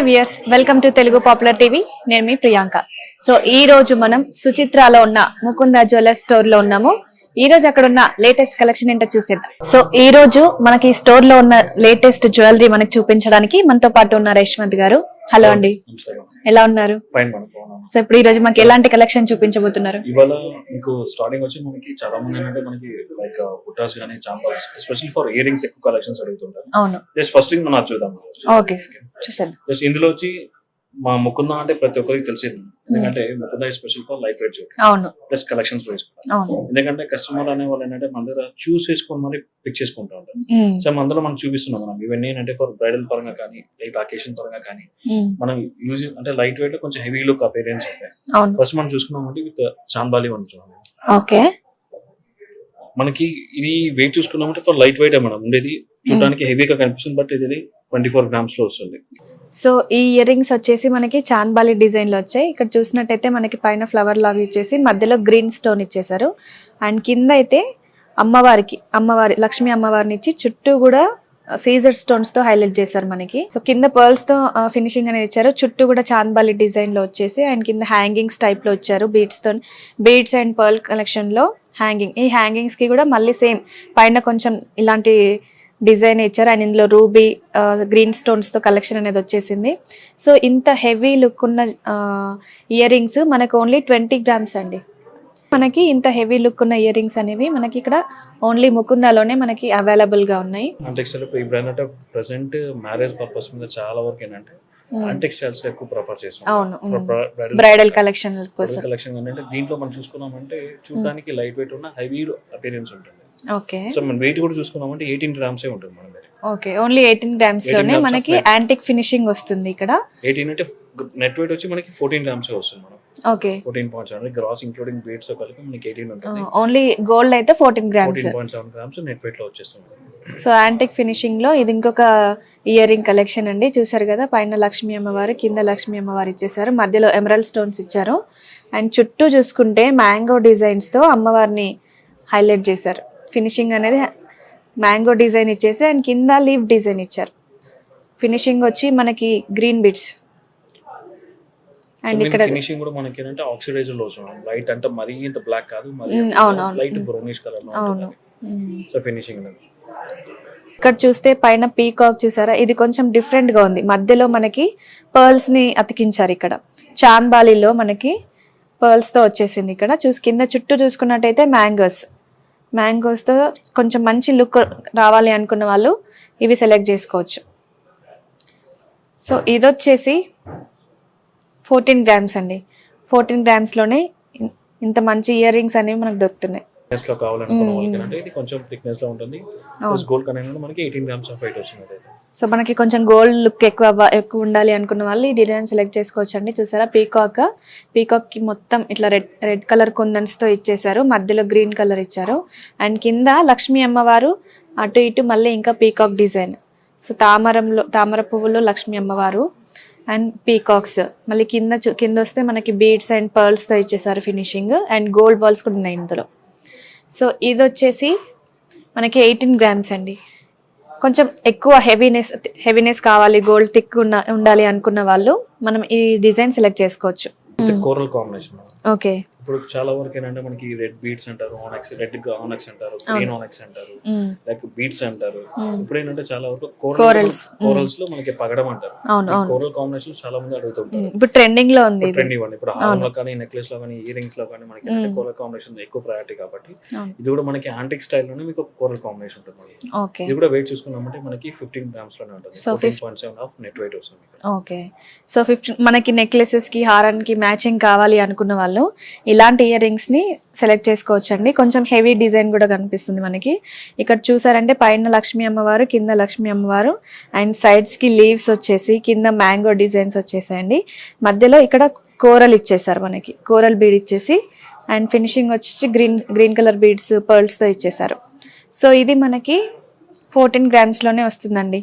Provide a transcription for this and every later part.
Hi viewers welcome to Telugu popular TV నేను మీ Priyanka. So ఈ రోజు మనం సుచిత్రాలో ఉన్న ముకుంద జ్యువెలర్స్ స్టోర్లో ఉన్నాము. ఈ రోజు అక్కడ ఉన్న లేటెస్ట్ కలెక్షన్ ఏంటో చూసేద్దాం. సో ఈ రోజు మనకి స్టోర్లో ఉన్న లేటెస్ట్ జ్యువెలరీ మనకి చూపించడానికి మనతో పాటు ఉన్న రేష్మంత్ గారు. హలో అండి. ఎలా ఉన్నారు. సో ఇప్పుడు ఈ రోజు మనకి ఎలాంటి కలెక్షన్ చూపించబోతున్నారు? ఇవాళ మీకు స్టార్టింగ్ వచ్చి మనకి చాలా మంది ఏంటంటే మనకి లైక్ బుట్టాస్ కానీ చాంపల్స్ ఎస్పెషల్లీ ఫర్ ఇయర్ రింగ్స్ ఎక్కువ కలెక్షన్స్ అడుగుతుంటారు. అవును. జస్ట్ ఫస్ట్ థింగ్ మనం చూద్దాం. ఓకే చూసేద్దాం. జస్ట్ ఇందులో వచ్చి మా ముకుంద అంటే ప్రతి ఒక్కరికి తెలిసింది. ఎందుకంటే Mukunda special for light weight jewellery అవును. ప్లస్ కలెక్షన్స్ వైజ్ అవును. ఎందుకంటే కస్టమర్ అనే వాళ్ళు ఏంటంటే మన దగ్గర చూస్ చేసుకొని మరి పిక్ చేసుకుంటా ఉంటారు. సో మన అందులో మనం చూపిస్తున్నాం మనం. ఇవన్నీ ఏంటంటే ఫర్ బ్రైడల్ పరంగా కానీ లైక్ అకేషన్ పరంగా కానీ మనం యూజ్ అంటే లైట్ వెయిట్లో కొంచెం హెవీ లుక్ అపీరియన్స్ ఉంటాయి ఫస్ట్ మనం చూసుకున్నామంటే విత్ చాంబాలి చూడండి. ఓకే. మనకి ఇది వెయిట్ చూసుకున్నామంటే ఫర్ లైట్ వెయిట్ మేడం. ఉండేది చూడడానికి హెవీగా కనిపిస్తుంది బట్ ఇది ట్వంటీ ఫోర్ గ్రామ్స్లో వస్తుంది. సో ఈ ఇయర్ రింగ్స్ వచ్చేసి మనకి చాన్బాలి డిజైన్లో వచ్చాయి. ఇక్కడ చూసినట్టయితే మనకి పైన ఫ్లవర్ లాగా ఇచ్చేసి మధ్యలో గ్రీన్ స్టోన్ ఇచ్చేసారు అండ్ కింద అయితే అమ్మవారికి అమ్మవారి లక్ష్మీ అమ్మవారిని ఇచ్చి చుట్టూ కూడా సీజర్ స్టోన్స్తో హైలైట్ చేశారు మనకి. సో కింద పర్ల్స్తో ఫినిషింగ్ అనేది ఇచ్చారు. చుట్టూ కూడా చాన్బాలి డిజైన్లో వచ్చేసి అండ్ కింద హ్యాంగింగ్స్ టైప్లో వచ్చారు బీడ్స్తో బీడ్స్ అండ్ పర్ల్ కలెక్షన్లో హ్యాంగింగ్ ఈ హ్యాంగింగ్స్కి కూడా మళ్ళీ సేమ్ పైన కొంచెం ఇలాంటి డిజైన్ ఇచ్చారు. అండ్ ఇందులో రూబీ గ్రీన్ స్టోన్స్తో కలెక్షన్ అనేది వచ్చేసింది. సో ఇంత హెవీ లుక్ ఉన్న ఇయర్ రింగ్స్ మనకు ఓన్లీ ట్వంటీ గ్రామ్స్ అండి. మనకి ఇంత హెవీ లుక్ ఉన్న ఇయర్ రింగ్స్ అనేవి మనకి ఇక్కడ ఓన్లీ ముకుందాలోనే మనకి అవైలబుల్గా ఉన్నాయి. ఇప్పుడు ప్రెసెంట్ మ్యారేజ్ పర్పస్ మీద చాలా వరకు ఏంటంటే అంటెక్స్టైల్స్ ఎక్కువ ప్రిఫర్ చేస్తాం. అవును. బ్రైడల్ బ్రైడల్ కలెక్షన్ కోసం. కలెక్షన్ ఏంటంటే దీంట్లో మనం చూసుకున్నామంటే చూడడానికి లైట్ వెయిట్ ఉన్న హెవీ అపీరియన్స్ ఉంటుంది. ఓకే. సో మన వెయిట్ కూడా చూసుకున్నామంటే ఎయిటీన్ గ్రామ్స్ ఉంటుంది మన ఓకే ఓన్లీ ఎయిటీన్ గ్రామ్స్లోనే 18 grams మనకి యాంటిక్ ఫినిషింగ్ వస్తుంది ఇక్కడ. ఎయిటీన్ అంటే నెట్ వెయిట్ వచ్చి మనకి ఫోర్టీన్ గ్రామ్స్ వస్తుంది మనం okay. Fourteen grams including beads కలిపి మనకి ఎయిటీన్ ఉంటుంది. ఓన్లీ గోల్డ్ అయితే fourteen grams point seven grams net వెయిట్లో వచ్చేస్తుంది సో యాంటిక్ ఫినిషింగ్లో ఇది ఇంకొక ఇయర్ రింగ్ కలెక్షన్ అండి. చూసారు కదా పైన లక్ష్మీ అమ్మవారు కింద లక్ష్మీ అమ్మవారు ఇచ్చేసారు మధ్యలో ఎమరల్ స్టోన్స్ ఇచ్చారు. అండ్ చుట్టూ చూసుకుంటే మ్యాంగో డిజైన్స్తో అమ్మవారిని హైలైట్ చేశారు. ఫినిషింగ్ అనేది మ్యాంగో డిజైన్ ఇచ్చేసి అండ్ కింద లీవ్ డిజైన్ ఇచ్చారు. ఫినిషింగ్ వచ్చి మనకి గ్రీన్ బిట్స్ అండ్ ఇక్కడ ఫినిషింగ్ కూడా మనకి ఏంటంటే ఆక్సిడైజర్లో వస్తుంది లైట్ అంటే మరీ ఇంత బ్లాక్ కాదు. లైట్ బ్రౌనిష్ కలర్ అవును. సో ఫినిషింగ్ ఇక్కడ చూస్తే పైన పీకాక్ చూసారా? ఇది కొంచెం డిఫరెంట్గా ఉంది. మధ్యలో మనకి పర్ల్స్ని అతికించారు ఇక్కడ. చాంబాలిలో మనకి పర్ల్స్తో వచ్చేసింది ఇక్కడ. చూసి కింద చుట్టూ చూసుకున్నట్టయితే మ్యాంగోస్ మ్యాంగోస్తో కొంచెం మంచి లుక్ రావాలి అనుకున్న వాళ్ళు ఇవి సెలెక్ట్ చేసుకోవచ్చు. సో ఇది వచ్చేసి ఫోర్టీన్ గ్రామ్స్ అండి. ఫోర్టీన్ గ్రామ్స్లోనే ఇన్- ఇంత మంచి ఇయర్ రింగ్స్ అనేవి మనకు దొరుకుతున్నాయి. థిక్నెస్లో కావాలనుకున్న వాళ్ళకి అంటే ఇది కొంచెం థిక్నెస్లో ఉంటుంది. గోల్డ్ కనెక్ట్ మనకి ఎయిటీన్ గ్రామ్స్ ఆఫ్ వెయిట్ వస్తుంది సో మనకి కొంచెం గోల్డ్ లుక్ ఎక్కువ ఎక్కువ ఉండాలి అనుకున్న వాళ్ళు ఈ డిజైన్ సెలెక్ట్ చేసుకోవచ్చు అండి చూసారా పీకాక్ పీకాక్కి మొత్తం ఇట్లా రెడ్ రెడ్ కలర్ కుందన్స్తో ఇచ్చేసారు మధ్యలో గ్రీన్ కలర్ ఇచ్చారు. అండ్ కింద లక్ష్మీ అమ్మవారు అటు ఇటు మళ్ళీ ఇంకా పీకాక్ డిజైన్. సో తామరంలో తామర పువ్వులో లక్ష్మీ అమ్మవారు అండ్ పీకాక్స్ మళ్ళీ కింద చూ- కింద వస్తే మనకి బీడ్స్ అండ్ పర్ల్స్తో ఇచ్చేసారు ఫినిషింగ్. అండ్ గోల్డ్ బాల్స్ కూడా ఉన్నాయి ఇందులో. సో ఇది వచ్చేసి మనకి ఎయిటీన్ గ్రామ్స్ అండి. కొంచెం ఎక్కువ హెవీనెస్ హెవీనెస్ కావాలి గోల్డ్ థిక్ ఉన్న ఉండాలి అనుకున్న వాళ్ళు మనం ఈ డిజైన్ సెలెక్ట్ చేసుకోవచ్చు. కోరల్ కాంబినేషన్ ఓకే ఇప్పుడు చాలా వరకు ఏంటంటే మనకి రెడ్ బీట్స్ అంటారు ఆనెక్స్ రెడ్ ఆనెక్స్ అంటారు గ్రీన్ ఆనెక్స్ అంటారు లైక్ బీట్స్ అంటారు. ఇప్పుడు ఏంటంటే చాలా వరకు Corals. కోరల్స్లో మనకి పగడం అంటారు. కోరల్ కాంబినేషన్ చాలా మంది అడుగుతుంటారు. ఇప్పుడు ట్రెండింగ్లో ఉంది ఇది. ట్రెండ్ ఇవ్వండి. ఇప్పుడు హారం లో కానీ నెక్లెస్లో కానీ ఇయర్ రింగ్స్లో కానీ మనకి కోరల్ కాంబినేషన్ ఎక్కువ ప్రయారిటీ కాబట్టి. ఇది కూడా మనకి యాంటిక్ స్టైల్లోనే మీకు కోరల్ కాంబినేషన్ ఉంటుంది మనకి. ఇది కూడా వెయిట్ చూసుకున్నామంటే మనకి ఫిఫ్టీన్ గ్రామ్స్లోనే ఉంటుంది. So, fourteen point seven of net weight వస్తుంది. ఓకే. సో ఫిఫ్టీన్ మనకి నెక్లెసెస్కి హారానికి మ్యాచింగ్ కావాలి అనుకున్న వాళ్ళు ఇలాంటి ఇయర్ రింగ్స్ని సెలెక్ట్ చేసుకోవచ్చు అండి కొంచెం హెవీ డిజైన్ కూడా కనిపిస్తుంది మనకి. ఇక్కడ చూసారంటే పైన లక్ష్మీ అమ్మవారు కింద లక్ష్మీ అమ్మవారు అండ్ సైడ్స్కి లీవ్స్ వచ్చేసి కింద మ్యాంగో డిజైన్స్ వచ్చేసాయండి. మధ్యలో ఇక్కడ కోరల్ ఇచ్చేసారు మనకి. కోరల్ బీడ్ ఇచ్చేసి అండ్ ఫినిషింగ్ వచ్చేసి గ్రీన్ గ్రీన్ కలర్ బీడ్స్ పర్ల్స్తో ఇచ్చేసారు. సో ఇది మనకి ఫోర్టీన్ గ్రామ్స్లోనే వస్తుందండి.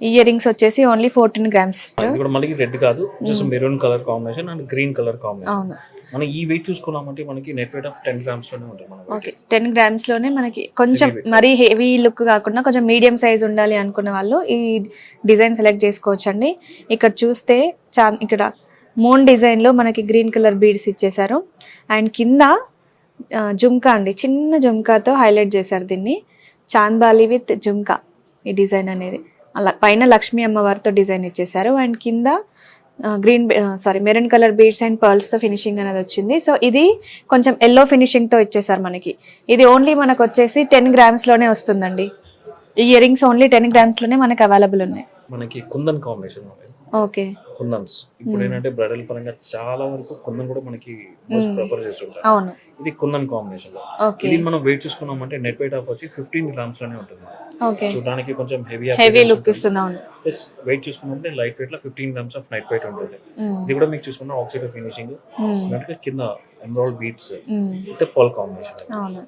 ఇయర్ రింగ్స్ వచ్చేసి ఓన్లీ ఫోర్టీన్ గ్రామ్స్. ఇది కూడా మళ్ళీ రెడ్ కాదు just maroon colour combination and green colour combination. అవును. మనం ఈ వెయిట్ చూసుకున్నామంటే మనకి నెట్ వెయిట్ ఆఫ్ టెన్ గ్రామ్స్లోనే ఉంటుంది మన weight. ఓకే టెన్ గ్రామ్స్లోనే మనకి కొంచెం. మరీ హెవీ లుక్ కాకుండా కొంచెం మీడియం సైజ్ ఉండాలి అనుకున్న వాళ్ళు ఈ డిజైన్ సెలెక్ట్ చేసుకోవచ్చు అండి ఇక్కడ చూస్తే చా ఇక్కడ మూన్ డిజైన్లో మనకి గ్రీన్ కలర్ బీడ్స్ ఇచ్చేసారు అండ్ కింద ఆ, జుమ్కా అండి చిన్న జుమ్కాతో హైలైట్ చేశారు దీన్ని. చాంద్బాలి విత్ జుమ్కా ఈ డిజైన్ అనేది. పైన లక్ష్మీ అమ్మవారితో డిజైన్ ఇచ్చేసారు అండ్ కింద green sorry maroon colour beads and పర్ల్స్తో finishing అనేది వచ్చింది. సో ఇది కొంచెం ఎల్లో ఫినిషింగ్తో ఇచ్చేసారు మనకి. ఇది ఓన్లీ మనకు వచ్చేసి టెన్ గ్రామ్స్లోనే వస్తుందండి. ఈ ఇయరింగ్స్ ఓన్లీ టెన్ గ్రామ్స్లోనే మనకి అవైలబుల్ ఉన్నాయి. మనకి కుందన్ కాంబినేషన్ ఓకే. కుందన్స్. ఇప్పుడు ఏంటంటే బ్రైడల్ పరంగా చాలా వరకు కుందన్ కూడా మనకి మోస్ట్ ప్రిఫర్ చేస్తుంటారు. ఇది కుందన్ కాంబినేషన్లో. ఇది మనం వెయిట్ చూసుకున్నామంటే నెట్ వెయిట్ ఆఫ్ వచ్చి ఫిఫ్టీన్ గ్రామ్స్లోనే ఉంటుంది. చూడడానికి కొంచెం heavy heavy look plus weight చూసుకున్నామంటే light వెయిట్లో fifteen grams of net weight ఉంటుంది. ఇది కూడా మీకు చూసుకున్న ఆక్సిడ్ ఫినిషింగ్. అంటే కింద ఎమరాల్డ్ బీట్స్. అయితే పల్ కాంబినేషన్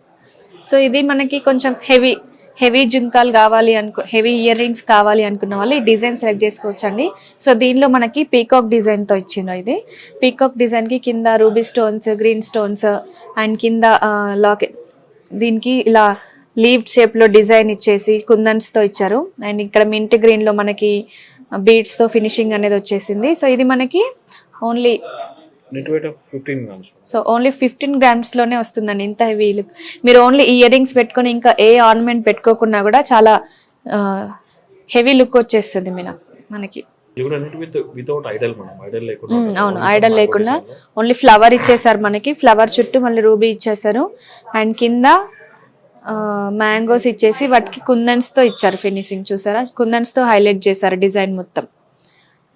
సో ఇది మనకి కొంచెం హెవీ హెవీ జుంకాలు కావాలి అనుకు హెవీ ఇయర్ రింగ్స్ కావాలి అనుకున్న వాళ్ళు ఈ డిజైన్ సెలెక్ట్ చేసుకోవచ్చు అండి సో దీనిలో మనకి పీకాక్ డిజైన్తో ఇచ్చిండ్రు ఇది. పీకాక్ డిజైన్కి కింద ruby stones green stones and కింద లాకెట్ దీనికి ఇలా లీవ్ షేప్లో డిజైన్ ఇచ్చేసి కుందన్స్తో ఇచ్చారు. అండ్ ఇక్కడ మింట్ గ్రీన్లో మనకి బీడ్స్తో ఫినిషింగ్ అనేది వచ్చేసింది. సో ఇది మనకి only net weight of fifteen grams. So only fifteen గ్రామ్స్లోనే వస్తుందండి ఇంత హెవీ లుక్ మీరు ఓన్లీ ఇయర్ రింగ్స్ పెట్టుకొని ఇంకా ఏ ఆర్నమెంట్ పెట్టుకోకున్నా కూడా చాలా హెవీ లుక్ వచ్చేస్తుంది మన మనకి. ఇది కూడా అన్నిటి విత్ వితౌట్ ఐడల్ మనం ఐడల్ లేకుండా మ్మ్, ఉంటుంది. అవును ఐడల్ లేకుండా. ఓన్లీ ఫ్లవర్ ఇచ్చేసారు మనకి ఫ్లవర్ చుట్టూ మళ్ళీ రూబీ ఇచ్చేసారు అండ్ కింద మ్యాంగోస్ ఇచ్చేసి వాటికి కుందన్స్తో ఇచ్చారు ఫినిషింగ్ చూసారా? కుందన్స్తో హైలైట్ చేశారు డిజైన్ మొత్తం.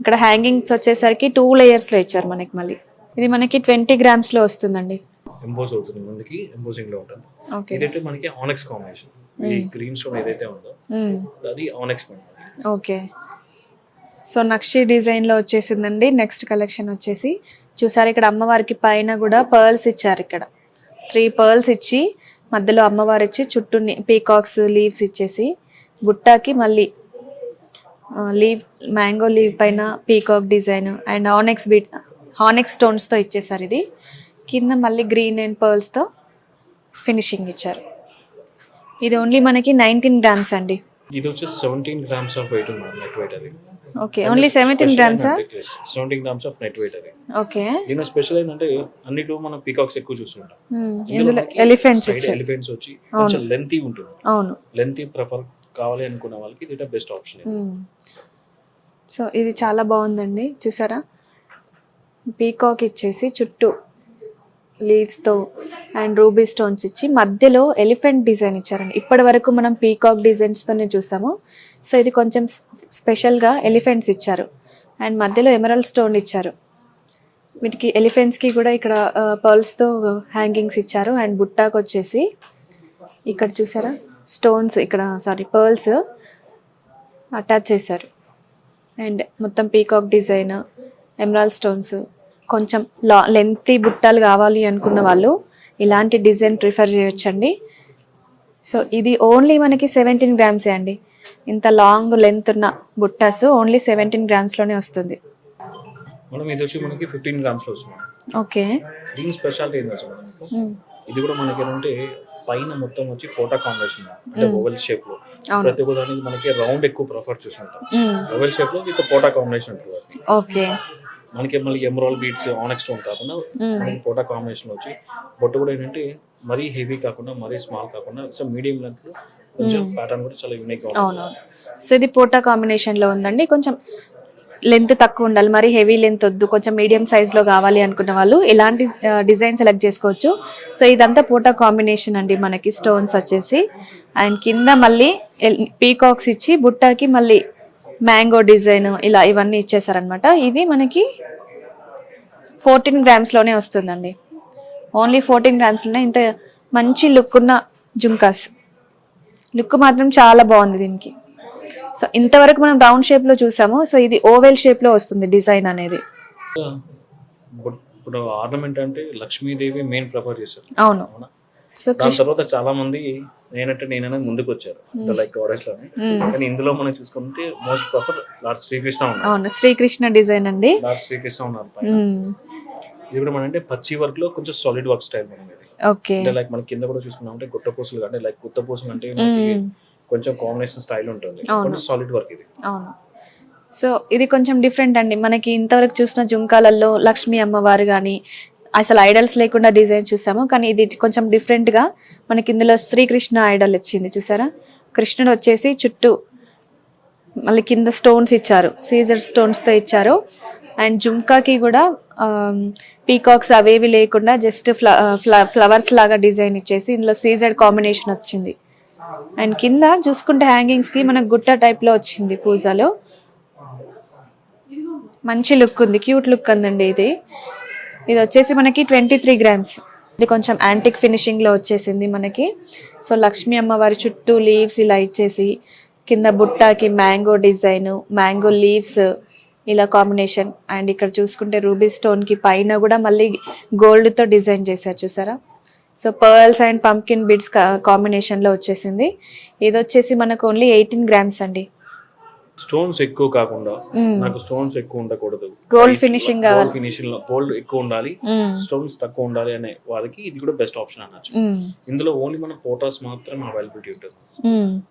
ఇక్కడ హ్యాంగింగ్స్ వచ్చేసరికి టూ లేయర్స్లో ఇచ్చారు మనకి మళ్ళీ. ఇది మనకి ట్వంటీ గ్రామ్స్లో వస్తుందండి. ఎంబోస్ అవుతుంది ముందుకి ఎంబోసింగ్లో ఉంటుంది ఓకే. ఇదైతే మనకి ఆనెక్స్ కాంబినేషన్ ఈ గ్రీన్ స్టోన్ ఏదైతే ఉందో అది ఆనెక్స్ ఓకే. సో నక్షి డిజైన్లో వచ్చేసిందండి. నెక్స్ట్ కలెక్షన్ వచ్చేసి చూసారు ఇక్కడ అమ్మవారికి పైన కూడా పర్ల్స్ ఇచ్చారు ఇక్కడ. త్రీ పర్ల్స్ ఇచ్చి మధ్యలో అమ్మవారు ఇచ్చి చుట్టూ పీకాక్స్ లీవ్స్ ఇచ్చేసి బుట్టాకి మళ్ళీ లీవ్ మ్యాంగో లీవ్ పైన peacock design and onyx bead onyx స్టోన్స్తో ఇచ్చేసారు ఇది. కింద మళ్ళీ గ్రీన్ అండ్ పర్ల్స్తో ఫినిషింగ్ ఇచ్చారు. ఇది ఓన్లీ మనకి నైన్టీన్ గ్రామ్స్ అండి. ఇది వచ్చి సెవెంటీన్ గ్రామ్స్ ఆఫ్ వెయిట్ ఉంది నెట్ వెయిట్ అది. Okay only seventeen గ్రామ్సా? Seventeen grams of net weight అది. ఓకే. దీని స్పెషల్ ఏంటంటే అన్నిట్లో మనం పీకాక్స్ ఎక్కువ చూస్తుంటాం. ఎలిఫెంట్స్ ఇచ్చారు ఎలిఫెంట్స్ వచ్చి కొంచెం లెంతీ ఉంటుంది. అవును. లెంతీ ప్రిఫర్ కావాలి అనుకున్న వాళ్ళకి ఇది బెస్ట్ ఆప్షన్. సో ఇది చాలా బాగుందండి. చూసారా? పీకాక్ ఇచ్చేసి చుట్టూ లీవ్స్తో అండ్ రూబీ స్టోన్స్ ఇచ్చి మధ్యలో ఎలిఫెంట్ డిజైన్ ఇచ్చారండి. ఇప్పటి వరకు మనం పీకాక్ డిజైన్స్తోనే చూసాము. సో ఇది కొంచెం స్పెషల్గా ఎలిఫెంట్స్ ఇచ్చారు. అండ్ మధ్యలో ఎమరల్డ్ స్టోన్ ఇచ్చారు. వీటికి ఎలిఫెంట్స్కి కూడా ఇక్కడ పర్ల్స్తో హ్యాంగింగ్స్ ఇచ్చారు. అండ్ బుట్టాకు వచ్చేసి ఇక్కడ చూసారా? స్టోన్స్ ఇక్కడ సారీ పర్ల్స్ అటాచ్ చేశారు. అండ్ మొత్తం పీకాక్ డిజైన్ ఎమరాల్ స్టోన్స్ కొంచెం లా లెంతీ బుట్టాలు కావాలి అనుకున్న వాళ్ళు ఇలాంటి డిజైన్ ప్రిఫర్ చేయొచ్చండి. సో ఇది ఓన్లీ మనకి సెవెంటీన్ గ్రామ్సే అండి. ఇంత లాంగ్ లెంత్ ఉన్న బుట్టాస్ ఓన్లీ సెవెంటీన్ గ్రామ్స్లోనే వస్తుంది. మనం ఇది వచ్చి మనకి ఫిఫ్టీన్ గ్రామ్స్లో వస్తుంది ఓకే. దీని స్పెషాలిటీ ఏంటి వచ్చి మనకి ఇది కూడా మనకి ఏంటంటే పైన మొత్తం వచ్చి పోటా కాంబినేషన్ అంటే ఓవెల్ షేప్లో. ప్రతి ఒక్క దానికి మనకి రౌండ్ ఎక్కువ ప్రిఫర్ చూసుకుంటాం ఓవెల్ షేప్లో విత్ పోటా కాంబినేషన్ ఉంటుంది. ఓకే. మనకి మళ్ళీ ఎమరాల్ బీట్స్ ఆనెక్స్ స్టోన్ కాకుండా మనకి పోటా కాంబినేషన్ వచ్చి బొట్టు కూడా ఏంటంటే మరీ హెవీ కాకుండా మరీ స్మాల్ కాకుండా సో మీడియం లెంత్ కొంచెం ప్యాటర్న్ కూడా చాలా యూనిక్గా ఉంటుంది. అవునవును. సో ఇది పోటా కాంబినేషన్లో ఉందండి. కొంచెం లెంత్ తక్కువ ఉండాలి. మరి హెవీ లెంత్ వద్దు. కొంచెం మీడియం సైజ్లో కావాలి అనుకున్న వాళ్ళు ఇలాంటి డిజైన్ సెలెక్ట్ చేసుకోవచ్చు. సో ఇదంతా పోటా కాంబినేషన్ అండి మనకి. స్టోన్స్ వచ్చేసి. అండ్ కింద మళ్ళీ పీకాక్స్ ఇచ్చి బుట్టాకి మళ్ళీ మ్యాంగో డిజైన్ ఇలా ఇవన్నీ ఇచ్చేసారనమాట ఇది మనకి ఫోర్టీన్ గ్రామ్స్లోనే వస్తుందండి. ఓన్లీ ఫోర్టీన్ గ్రామ్స్లోనే ఇంత మంచి లుక్ ఉన్న జుమ్కాస్. లుక్ మాత్రం చాలా బాగుంది దీనికి. సో ఇంతవరకు మనం రౌండ్ షేప్లో చూసాము. సో ఇది ఓవెల్ షేప్లో వస్తుంది డిజైన్ అనేది. ఇప్పుడు ఆర్నమెంట్ అంటే లక్ష్మీదేవి మెయిన్ ప్రిఫర్ చేస్తారు అవును. సో తర్వాత చాలా మంది నేనంటే నేనైనా ముందుకు వచ్చారు లైక్ ఆర్డర్స్లోనే కానీ ఇందులో మనం చూసుకుంటే మోస్ట్ ప్రిఫర్ లార్డ్ శ్రీకృష్ణ ఉన్నారు. అవును శ్రీకృష్ణ డిజైన్ అండి. లార్డ్ శ్రీకృష్ణ ఉన్నారు పైన. ఇది కూడా మన అంటే పచ్చి వర్క్లో కొంచెం సాలిడ్ వర్క్ స్టైల్ మనం ఇది ఓకే. అంటే లైక్ మన కింద కూడా చూసుకున్నాం అంటే గుట్ట పూసలు అంటే లైక్ గుత్త పూసలు అంటే మనకి కొంచెం కాంబినేషన్ స్టైల్ ఉంటుంది. కొంచెం సాలిడ్ వర్క్ ఇది. అవును. సో ఇది కొంచెం డిఫరెంట్ అండి. మనకి ఇంతవరకు చూసిన జుంకాలలో లక్ష్మీ అమ్మవారు కానీ అసలు ఐడల్స్ లేకుండా డిజైన్ చూసాము కానీ ఇది కొంచెం డిఫరెంట్గా మనకి ఇందులో శ్రీకృష్ణ ఐడల్ వచ్చింది చూసారా? కృష్ణుడు వచ్చేసి చుట్టూ మళ్ళీ కింద స్టోన్స్ ఇచ్చారు సీజర్ స్టోన్స్తో ఇచ్చారు. అండ్ జుంకాకి కూడా um, పీకాక్స్ అవేవి లేకుండా జస్ట్ ఫ్లవర్స్ uh, లాగా డిజైన్ ఇచ్చేసి ఇందులో సీజర్ కాంబినేషన్ వచ్చింది. అండ్ కింద చూసుకుంటే హ్యాంగింగ్స్కి మనకు గుట్ట టైప్లో వచ్చింది పూజలో. మంచి లుక్ ఉంది క్యూట్ లుక్ ఉందండి ఇది. ఇది వచ్చేసి మనకి ట్వంటీ త్రీ గ్రామ్స్. ఇది కొంచెం యాంటిక్ ఫినిషింగ్లో వచ్చేసింది మనకి. సో లక్ష్మీ అమ్మవారి చుట్టూ లీవ్స్ ఇలా ఇచ్చేసి కింద బుట్టాకి మ్యాంగో డిజైన్ మ్యాంగో లీవ్స్ ఇలా కాంబినేషన్ అండ్ ఇక్కడ చూసుకుంటే రూబీ స్టోన్కి పైన కూడా మళ్ళీ గోల్డ్తో డిజైన్ చేశారు చూసారా? So pearls and pumpkin beads కాంబినేషన్లో వచ్చేసింది. ఇది వచ్చేసి మనకు ఓన్లీ ఎయిటీన్ గ్రామ్స్ అండి. స్టోన్స్ ఎక్కువ కాకుండా. నాకు స్టోన్స్ ఎక్కువ ఉండకూడదు. గోల్డ్ ఫినిషింగ్ గోల్డ్ ఫినిషింగ్లో గోల్డ్ ఎక్కువ ఉండాలి. స్టోన్స్ తక్కువ ఉండాలి అనే వాళ్ళకి ఇది కూడా బెస్ట్ ఆప్షన్ మ్మ్. ఇందులో ఓన్లీ మన ఫోటోస్ మాత్రమే అవైలబిలిటీ ఉంటుంది.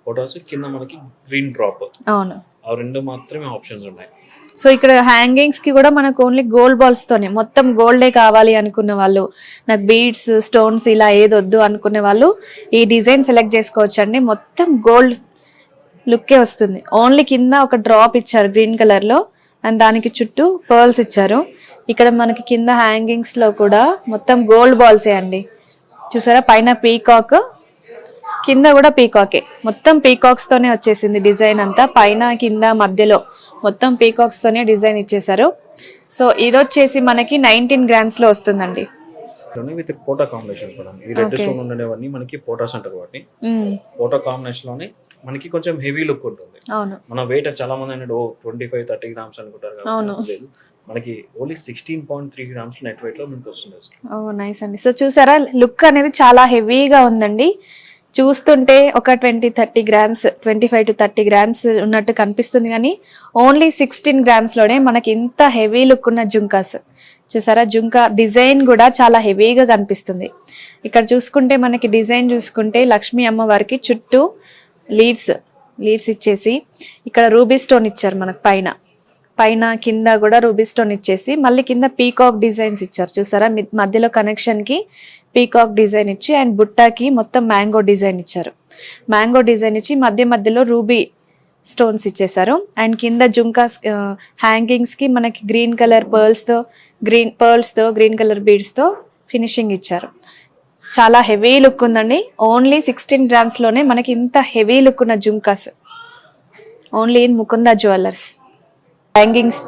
ఫోటోస్ కింద మనకి గ్రీన్ డ్రాప్ అవును. ఆ రెండు మాత్రమే ఆప్షన్స్ ఉన్నాయి. సో ఇక్కడ హ్యాంగింగ్స్కి కూడా మనకు ఓన్లీ గోల్డ్ బాల్స్ తోనే మొత్తం గోల్డే కావాలి అనుకున్న వాళ్ళు నాకు బీడ్స్ స్టోన్స్ ఇలా ఏదొద్దు అనుకునే వాళ్ళు ఈ డిజైన్ సెలెక్ట్ చేసుకోవచ్చు అండి మొత్తం గోల్డ్ లుక్కే వస్తుంది. ఓన్లీ కింద ఒక డ్రాప్ ఇచ్చారు గ్రీన్ కలర్లో అండ్ దానికి చుట్టూ పర్ల్స్ ఇచ్చారు. ఇక్కడ మనకి కింద హ్యాంగింగ్స్లో కూడా మొత్తం గోల్డ్ బాల్సే అండి. చూసారా? పైన పీకాక్ కింద కూడా పీకాకే మొత్తం పీకాక్స్ తోనే వచ్చేసింది డిజైన్ అంతా. పైన కింద మధ్యలో మొత్తం పీకాక్స్ తోనే డిజైన్ ఇచ్చేసారు సో ఇది వచ్చేసి మనకి నైన్టీన్ గ్రామ్స్లో వస్తుందండి. విత్ పోటా కాంబినేషన్స్ మేడం. ఈ రెడ్ స్టోన్ ఉండేవన్నీ మనకి పోటాస్ అంటారు వాటిని. ఉమ్, పోటా కాంబినేషన్లోనే మనకి కొంచెం హెవీ లుక్ ఉంటుంది. అవును. మన వెయిట్ చాలా మంది అంటే ఓ ట్వంటీ ఫైవ్ థర్టీ గ్రామ్స్ అనుకుంటారు. లేదు మనకి only sixteen point three grams net వెయిట్లో మనకి వస్తుంది. ఓ నైస్ అండి. సో చూసారా లుక్ అనేది చాలా హెవీగా ఉందండి. చూస్తుంటే ఒక twenty thirty grams twenty five to thirty grams ఉన్నట్టు కనిపిస్తుంది కానీ ఓన్లీ సిక్స్టీన్ గ్రామ్స్లోనే మనకి ఇంత హెవీ లుక్ ఉన్న జుంకాస్. చూసారా జుంకా డిజైన్ కూడా చాలా హెవీగా కనిపిస్తుంది. ఇక్కడ చూసుకుంటే మనకి డిజైన్ చూసుకుంటే లక్ష్మీ అమ్మవారికి చుట్టూ లీవ్స్ లీవ్స్ ఇచ్చేసి ఇక్కడ రూబీ స్టోన్ ఇచ్చారు మనకు పైన. పైన కింద కూడా రూబీ స్టోన్ ఇచ్చేసి మళ్ళీ కింద పీకాక్ డిజైన్స్ ఇచ్చారు. చూసారా? మధ్యలో కనెక్షన్కి పీకాక్ డిజైన్ ఇచ్చి అండ్ బుట్టాకి మొత్తం మ్యాంగో డిజైన్ ఇచ్చారు. మ్యాంగో డిజైన్ ఇచ్చి మధ్య మధ్యలో రూబీ స్టోన్స్ ఇచ్చేసారు అండ్ కింద జుంకాస్ హ్యాంగింగ్స్కి మనకి గ్రీన్ కలర్ పర్ల్స్తో గ్రీన్ పర్ల్స్తో గ్రీన్ కలర్ బీడ్స్తో ఫినిషింగ్ ఇచ్చారు. చాలా హెవీ లుక్ ఉందండి. ఓన్లీ సిక్స్టీన్ గ్రామ్స్లోనే మనకి ఇంత హెవీ లుక్ ఉన్న jhumkas. Only in Mukunda jewellers. Hangings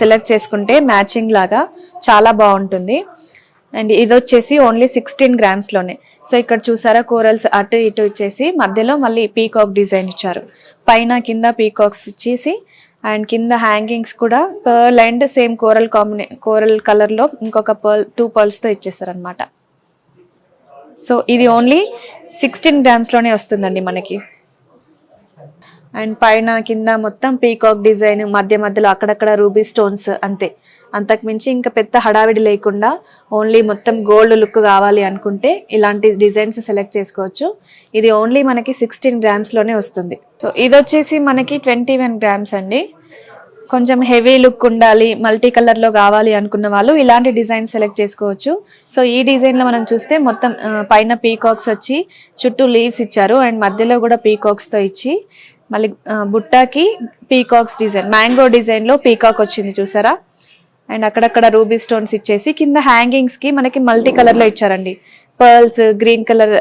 select చేసుకుంటే మ్యాచింగ్ లాగా చాలా బాగుంటుంది. అండ్ ఇది వచ్చేసి ఓన్లీ సిక్స్టీన్ గ్రామ్స్లోనే. సో ఇక్కడ చూసారా కూరల్స్ అటు ఇటు ఇచ్చేసి మధ్యలో మళ్ళీ పీకాక్ డిజైన్ ఇచ్చారు. పైన కింద పీకాక్స్ ఇచ్చేసి అండ్ కింద హ్యాంగింగ్స్ కూడా pearl and same coral combination coral కలర్లో ఇంకొక పర్ల్ టూ పర్ల్స్తో ఇచ్చేసారు అనమాట సో ఇది ఓన్లీ సిక్స్టీన్ గ్రామ్స్లోనే వస్తుందండి మనకి. అండ్ పైన కింద మొత్తం పీకాక్ డిజైన్ మధ్య మధ్యలో అక్కడక్కడ రూబీ స్టోన్స్ అంతే. అంతకు మించి ఇంకా పెద్ద హడావిడి లేకుండా ఓన్లీ మొత్తం గోల్డ్ లుక్ కావాలి అనుకుంటే ఇలాంటి డిజైన్స్ సెలెక్ట్ చేసుకోవచ్చు. ఇది ఓన్లీ మనకి సిక్స్టీన్ గ్రామ్స్లోనే వస్తుంది. సో ఇది వచ్చేసి మనకి ట్వంటీ వన్ గ్రామ్స్ అండి. కొంచెం హెవీ లుక్ ఉండాలి మల్టీ కలర్లో కావాలి అనుకున్న వాళ్ళు ఇలాంటి డిజైన్ సెలెక్ట్ చేసుకోవచ్చు. సో ఈ డిజైన్లో మనం చూస్తే మొత్తం పైన పీకాక్స్ వచ్చి చుట్టూ లీవ్స్ ఇచ్చారు అండ్ మధ్యలో కూడా పీకాక్స్తో ఇచ్చి మళ్ళీ బుట్టాకి పీకాక్స్ డిజైన్ మ్యాంగో డిజైన్లో పీకాక్ వచ్చింది చూసారా? అండ్ అక్కడక్కడ రూబీ స్టోన్స్ ఇచ్చేసి కింద హ్యాంగింగ్స్కి మనకి మల్టీ కలర్లో ఇచ్చారండి. Pearls green colour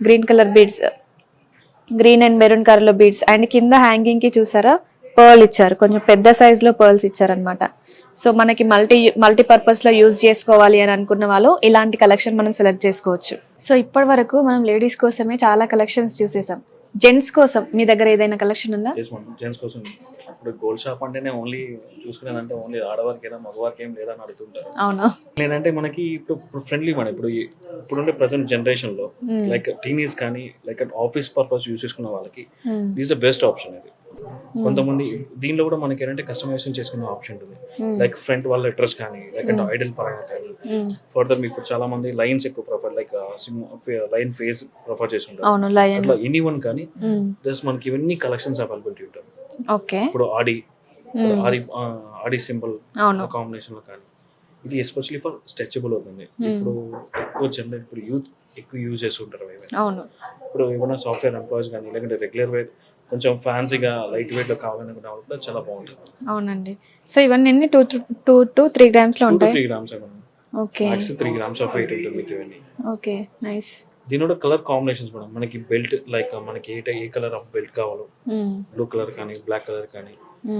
green colour beads green and maroon కలర్లో బీడ్స్ అండ్ కింద హ్యాంగింగ్కి చూసారా? పర్ల్ ఇచ్చారు. కొంచెం పెద్ద సైజ్లో పర్ల్స్ ఇచ్చారనమాట సో మనకి మల్టీ మల్టీ పర్పస్లో యూజ్ చేసుకోవాలి అని అనుకున్న వాళ్ళు ఇలాంటి కలెక్షన్ మనం సెలెక్ట్ చేసుకోవచ్చు. సో ఇప్పటి వరకు మనం లేడీస్ కోసమే చాలా కలెక్షన్స్ చూసేసాం. జెంట్స్ కోసం మీ దగ్గర ఏదైనా కలెక్షన్ ఉందా. జెంట్స్ కోసం. ఇప్పుడు గోల్డ్ షాప్ అంటేనే ఓన్లీ చూసుకునేదంటే ఓన్లీ ఆడవారికైనా మగవారికి ఏం లేదని అడుగుతుంటారు. అవును. లేదంటే మనకి ఇప్పుడు ఫ్రెండ్లీ మన ఇప్పుడు ఇప్పుడుండే ప్రజెంట్ జనరేషన్లో లైక్ టీనీస్ కానీ లైక్ ఆఫీస్ పర్పస్ యూస్ చేసుకున్న వాళ్ళకి Hmm. Is the best option ఇది. కొంతమంది దీనిలో కూడా మనకి ఏంటంటే కస్టమైజేషన్ చేసుకునే ఆప్షన్ ఉంటుంది. Hmm. లైక్ ఫ్రంట్ వాళ్ళ లెటర్స్ కానీ లేకుంటే ఐడల్ పరంగా కానీ. ఫర్దర్ మీకు చాలా మంది లైన్స్ ఎక్కువ prefer like line face prefer lion అట్లా ఎనీ వన్ కానీ. జస్ట్ మనకి ఇవన్నీ కలెక్షన్స్ అవైలబిలిటీ ఉంటాయి. ఓకే ఇప్పుడు ఆడి. ఆడి ఆడి సింబల్ కాంబినేషన్లో కానీ. ఇది ఎస్పెషలీ ఫర్ స్ట్రెచబుల్ అవుతుంది. ఇప్పుడు ఎక్కువ జనరల్ ఇప్పుడు యూత్ ఎక్కువ యూజ్ చేస్తుంటారు ఇప్పుడు ఏమైనా సాఫ్ట్వేర్ ఎంప్లాయీస్ కానీ లేకుంటే రెగ్యులర్ కొంచెం ఫ్యాన్సీగా లైట్ వెయిట్లో కావాలనుకున్న కూడా చాలా బాగుంటుంది. అవునండి. సో ఇవన్నీ ఎన్ని? టూ టూ టు త్రీ గ్రామ్స్లో ఉంటాయి? Three grams okay. Max three grams of weight ఉంటుంది మీకు ఇవన్నీ. ఓకే. నైస్ దీని కూడా కలర్ కాంబినేషన్స్ కూడా మనకి బెల్ట్ లైక్ మనకి ఏ ఏ కలర్ ఆఫ్ బెల్ట్ కావాలో బ్లూ కలర్ కానీ బ్లాక్ కలర్ కానీ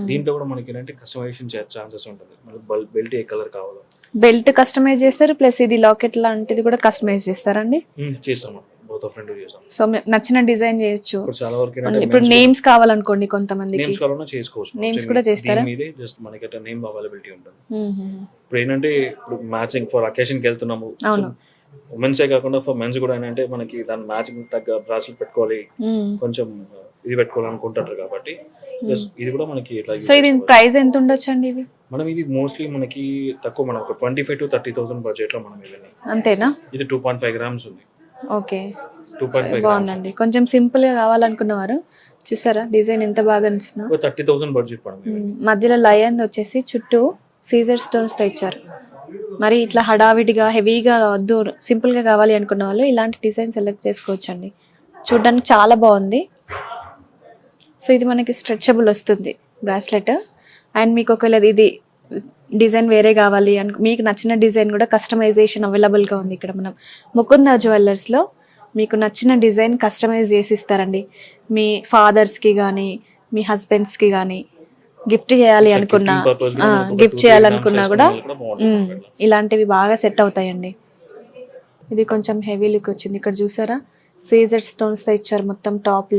దీంట్లో కూడా మనకి ఏంటంటే కస్టమైజేషన్ చేసే ఛాన్సెస్ ఉంటుంది. మనకి బెల్ట్ ఏ కలర్ కావాలో. బెల్ట్ కస్టమైజ్ చేస్తారు ప్లస్ ఇది లాకెట్ లాంటిది కూడా కస్టమైజ్ చేస్తారండి మ్మ్, చేస్తాం బోత్ ఆఫ్ రెండు చేస్తాం. సో నచ్చిన డిజైన్ చేయొచ్చు. ఇప్పుడు చాలా వరకు ఇప్పుడు నేమ్స్ కావాలనుకోండి కొంతమందికి. నేమ్స్ కావాలన్నా చేసుకోవచ్చు. Same కూడా చేస్తారా? మీదే జస్ట్ మనకి అట్లా నేమ్ అవైలబిలిటీ ఉంటుంది. ఇప్పుడు ఏంటంటే ఇప్పుడు మ్యాచింగ్ ఫర్ అకేషన్కి వెళ్తున్నాము. ఉమెన్స్ ఏ కాకుండా ఫర్ మెన్స్ కూడా ఏంటంటే మనకి దాని మ్యాచింగ్ తగ్గ బ్రాస్లెట్ పెట్టుకోవాలి. కొంచెం ఇది పెట్టుకోవాలనుకుంటారు కాబట్టి ఇది కూడా మనకి సో ఇది. ప్రైస్ ఎంత ఉండొచ్చు అండి ఇవి? మనం ఇది మోస్ట్లీ మనకి తక్కువ మనం ఒక twenty five to thirty thousand బడ్జెట్లో మనం ఇవన్నీ. అంతేనా? ఇది టూ పాయింట్ ఫైవ్ గ్రామ్స్ ఉంది. ఓకే. బాగుందండి. కొంచెం సింపుల్గా కావాలనుకున్నవారు చూసారా? డిజైన్ ఎంత బాగా అనిపిస్తుందో. Thirty thousand budget. మధ్యలో లయన్ వచ్చేసి చుట్టూ సీజర్ స్టోన్స్తో ఇచ్చారు. మరి ఇట్లా హడావిడిగా హెవీగా వద్దు సింపుల్గా కావాలి అనుకున్న వాళ్ళు ఇలాంటి డిజైన్ సెలెక్ట్ చేసుకోవచ్చు అండి చూడడానికి చాలా బాగుంది. సో ఇది మనకి స్ట్రెచబుల్ వస్తుంది బ్రాస్లెట్. అండ్ మీకు ఒకవేళ ఇది డిజైన్ వేరే కావాలి అను మీకు నచ్చిన డిజైన్ కూడా కస్టమైజేషన్ అవైలబుల్గా ఉంది ఇక్కడ మనం. ముకుంద జ్యువెలర్స్లో మీకు నచ్చిన డిజైన్ కస్టమైజ్ చేసి ఇస్తారండి. మీ ఫాదర్స్కి కానీ మీ హస్బెండ్స్కి కానీ గిఫ్ట్ చేయాలి అనుకున్నా గిఫ్ట్ చేయాలనుకున్నా కూడా. ఇలాంటివి బాగా సెట్ అవుతాయండి. ఇది కొంచెం హెవీ లుక్ వచ్చింది. ఇక్కడ చూసారా? సీజర్ స్టోన్స్తో ఇచ్చారు మొత్తం టాప్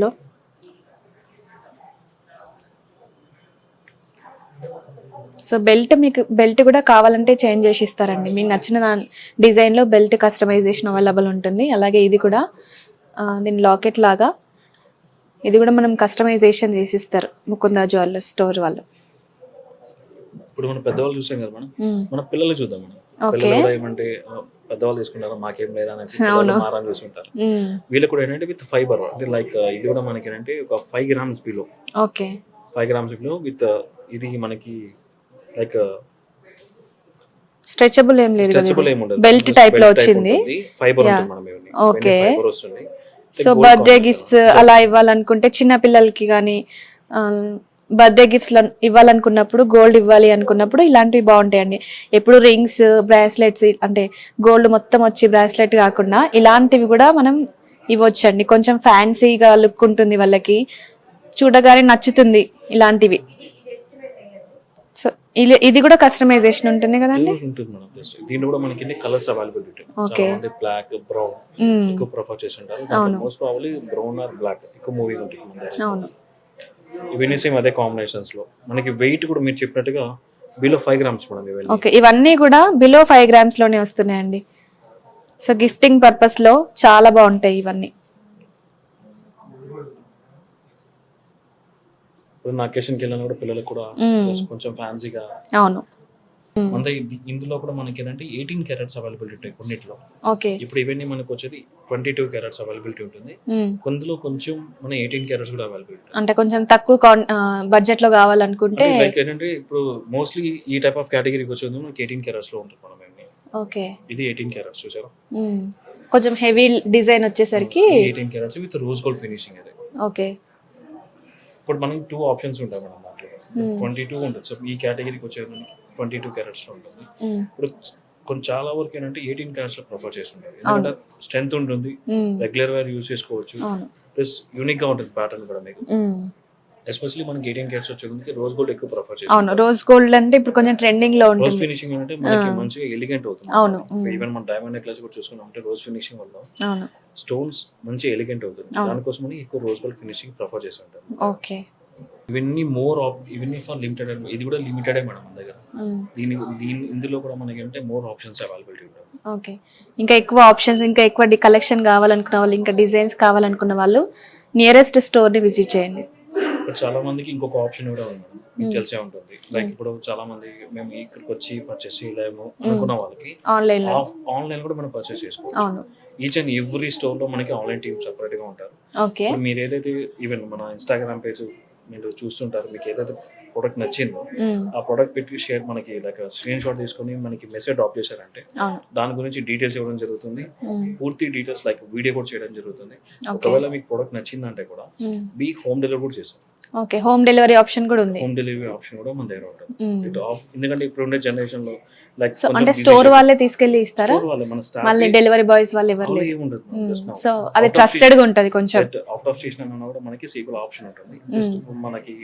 సో బెల్ట్ మీకు బెల్ట్ కూడా కావాలంటే చేంజ్ చేసి ఇస్తారండి. మీకు నచ్చిన దాని డిజైన్లో బెల్ట్ కస్టమైజేషన్ అవైలబుల్ ఉంటుంది. అలాగే ఇది కూడా దీని లాకెట్ లాగా. ఇది కూడా మనం కస్టమైజేషన్ చేసి ఇస్తారు ముకుందా జ్యువెలర్స్ స్టోర్ వాళ్ళు. ఇప్పుడు మనం పెద్దవాళ్ళు చూసాం కదా మనం. మన పిల్లలు చూద్దాం మనం. పిల్లలు ఏమంటే పెద్దవాళ్ళు తీసుకుంటారు మాకేం లేదా అనేసి మ్మ్. వీళ్ళకి కూడా ఏంటంటే విత్ ఫైబర్ అంటే లైక్ ఇది కూడా మనకి ఏంటంటే ఒక five grams below okay. Five grams below with ఇది మనకి లైక్ స్ట్రెచబుల్ ఏం లేదు స్ట్రెచబుల్ ఉండదు. బెల్ట్ టైప్లో వచ్చింది. Fibre Yeah. ఉంటుంది మనం ఇవన్నీ Okay. ఫైబర్ వస్తుంది. సో బర్త్డే గిఫ్ట్స్ అలా ఇవ్వాలనుకుంటే చిన్న పిల్లలకి కానీ బర్త్డే గిఫ్ట్స్ ఇవ్వాలనుకున్నప్పుడు గోల్డ్ ఇవ్వాలి అనుకున్నప్పుడు ఇలాంటివి బాగుంటాయండి. ఎప్పుడు రింగ్స్ బ్రాస్లెట్స్ అంటే గోల్డ్ మొత్తం వచ్చి బ్రాస్లెట్ కాకుండా ఇలాంటివి కూడా మనం ఇవ్వచ్చండి. కొంచెం ఫ్యాన్సీగా లుక్ ఉంటుంది వాళ్ళకి. చూడగానే నచ్చుతుంది ఇలాంటివి. ఇది- కూడా కస్టమైజేషన్ ఉంటుంది కదండి ఉంటుంది దీంట్లో కూడా మనకి కలర్స్ అవైలబిలిటీ మంది బ్లాక్ బ్రౌన్ మ్మ్. ఎక్కువ ప్రిఫర్ చేస్తుంటారు. Most probably brown or black ఎక్కువ మూవీ ఉంటుంది మన దగ్గర. అవును. ఇవన్నీ సేమ్ అదే కాంబినేషన్స్లో. మనకి వెయిట్ కూడా మీరు చెప్పినట్టుగా బిలో ఫైవ్ గ్రామ్స్ మేడం ఇవన్నీ. ఓకే ఇవన్నీ కూడా బిలో ఫైవ్ గ్రామ్స్లోనే వస్తున్నాయండి. సో గిఫ్టింగ్ పర్పస్లో చాలా బాగుంటాయి ఇవన్నీ. నా అకేషన్కి వెళ్ళిన కూడా పిల్లలకు కూడా కొంచెం ఫ్యాన్సీగా అవును. ఇందులో కూడా మనకి ఏంటంటే ఎయిటీన్ క్యారెట్స్ అవైలబిలిటీ ఉంటాయి కొన్నిట్లో. ఓకే. ఇప్పుడు ఇవన్నీ మనకు వచ్చేది ట్వంటీ టూ క్యారెట్స్ అవైలబిలిటీ ఉంటుంది. కొందులో కొంచెం మన ఎయిటీన్ క్యారెట్స్ కూడా అవైలబిలిటీ అంటే కొంచెం తక్కువ బడ్జెట్లో కావాలనుకుంటే లైక్ ఏంటంటే ఇప్పుడు మోస్ట్లీ ఈ టైప్ ఆఫ్ కేటగిరీకి వచ్చేది మనకి ఎయిటీన్ క్యారెట్స్లో ఉంటుంది మనం ఓకే. ఇది ఎయిటీన్ క్యారెట్స్ చూసారా. కొంచెం హెవీ డిజైన్ వచ్చేసరికి eighteen carats with rose gold finishing అది. ఓకే. ఇప్పుడు మనకి టూ ఆప్షన్స్ ఉంటాయి మనం దాంట్లో. ట్వంటీ టూ ఉంటుంది. సో ఈ కేటగిరీకి వచ్చేది మనకి ట్వంటీ టూ క్యారెట్స్లో ఉంటుంది. మ్మ్. ఇప్పుడు కొంచెం చాలా వరకు ఏంటంటే ఎయిటీన్ క్యారెట్స్లో ప్రిఫర్ చేస్తుంటారు. ఎందుకంటే స్ట్రెంత్ ఉంటుంది. రెగ్యులర్ వేర్ యూస్ చేసుకోవచ్చు. ప్లస్ యూనిక్గా ఉంటుంది ప్యాటర్న్ కూడా మీకు. మ్మ్. ఎస్పెషల్లీ మనకి ఎయిటీన్ క్యారెట్స్ వచ్చేందుకు రోజ్ గోల్డ్ ఎక్కువ ప్రిఫర్ అవును చేస్తాం రోజ్ గోల్డ్ అంటే ఇప్పుడు కొంచెం ట్రెండింగ్లో రోజ్ ఉంటుంది. ఫినిషింగ్ అంటే మనకి మంచిగా ఎలిగెంట్ అవుతుంది. అవును. ఈవెన్ మన డైమండ్ నెక్లెస్ కూడా చూసుకున్నాం అంటే రోజ్ ఫినిషింగ్ వల్ల అవును. స్టోన్స్ మంచి ఎలిగెంట్ అవుతుంది. దానికోసం ఎక్కువ రోజ్ గోల్డ్ ఫినిషింగ్ ప్రిఫర్ చేస్తుంటాం. ఓకే. ఇవన్నీ మోర్ ఆప్ ఇవన్నీ ఫర్ లిమిటెడ్ ఇది కూడా లిమిటెడే మేడం మన దగ్గర. దీని దీని ఇందులో కూడా మనకి అంటే మోర్ ఆప్షన్స్ అవైలబిలిటీ ఉంటుంది ఓకే. ఇంకా ఎక్కువ ఆప్షన్స్ ఇంకా ఎక్కువ కలెక్షన్ కావాలనుకున్న వాళ్ళు ఇంకా డిజైన్స్ కావాలనుకున్న వాళ్ళు నియరెస్ట్ స్టోర్ని విజిట్ చేయండి. ఇప్పుడు చాలా మందికి ఇంకొక ఆప్షన్ కూడా ఉంది. మేడం. మీకు తెలిసే ఉంటుంది. లైక్ ఇప్పుడు చాలా మంది మేము ఇక్కడికి వచ్చి పర్చేస్ చేయలేము అనుకున్న వాళ్ళకి ఆన్లైన్ ఆన్లైన్ కూడా మనం పర్చేస్ చేసుకోవచ్చు. ఈచ్ అండ్ ఎవ్రీ స్టోర్లో మనకి ఆన్లైన్ టీమ్ సెపరేట్గా ఉంటారు. మీరు ఏదైతే ఈవెన్ మన ఇన్స్టాగ్రామ్ పేజ్ మీరు చూస్తుంటారు మీకు ఏదైతే ప్రొడక్ట్ నచ్చిందో ఆ ప్రొడక్ట్ పెట్టి షేర్ మనకి లైక్ స్క్రీన్ షాట్ తీసుకొని మనకి మెసేజ్ డ్రాప్ చేశారంటే దాని గురించి డీటెయిల్స్ ఇవ్వడం జరుగుతుంది. పూర్తి డీటెయిల్స్ లైక్ వీడియో కూడా చేయడం జరుగుతుంది. ఒకవేళ మీకు ప్రొడక్ట్ నచ్చిందంటే కూడా మీ హోమ్ డెలివరీ కూడా చేస్తాం ఓకే హోమ్ డెలివరీ ఆప్షన్ కూడా ఉంది. హోమ్ డెలివరీ ఆప్షన్ కూడా మన దగ్గర ఉంటుంది. ఇటు ఆఫ్ ఎందుకంటే ఇప్పుడు ఉండే జనరేషన్లో లైక్ సో అంటే స్టోర్ వాళ్ళే తీసుకెళ్ళి ఇస్తారా? మళ్ళీ డెలివరీ బాయ్స్ వాళ్ళు ఎవరు ఏముండదు సో అది ట్రస్టెడ్గా ఉంటది కొంచెం. అవుట్ ఆఫ్ స్టేషన్ అన్నా కూడా మనకి సీక్వల్ ఆప్షన్ ఉంటుంది. మనకి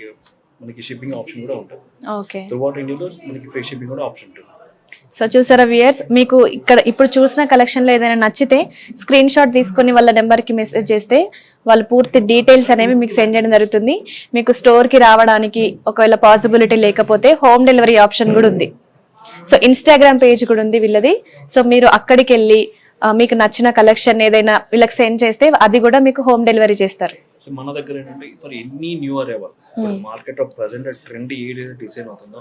మనకి షిప్పింగ్ ఆప్షన్ కూడా ఉంటుంది. ఓకే. త్రూ అవుట్ ఇండియాలో మనకి ఫ్రీ షిప్పింగ్ కూడా ఆప్షన్ ఉంటుంది. సో చూసారా వ్యూయర్స్ మీకు ఇక్కడ ఇప్పుడు చూసిన కలెక్షన్లో ఏదైనా నచ్చితే స్క్రీన్ షాట్ తీసుకొని వాళ్ళ నెంబర్కి మెసేజ్ చేస్తే వాళ్ళు పూర్తి డీటెయిల్స్ అనేవి మీకు సెండ్ చేయడం జరుగుతుంది. మీకు స్టోర్కి రావడానికి ఒకవేళ పాసిబిలిటీ లేకపోతే హోమ్ డెలివరీ ఆప్షన్ కూడా ఉంది. సో ఇన్స్టాగ్రామ్ పేజ్ కూడా ఉంది వీళ్ళది. సో మీరు అక్కడికి వెళ్ళి మీకు నచ్చిన కలెక్షన్ ఏదైనా వీళ్ళకి సెండ్ చేస్తే అది కూడా మీకు హోమ్ డెలివరీ చేస్తారు. మన దగ్గర ఏంటంటే ఫర్ ఎనీ న్యూ అరైవల్ మార్కెట్లో ప్రజెంట్ ట్రెండ్ ఏది డిజైన్ అవుతుందో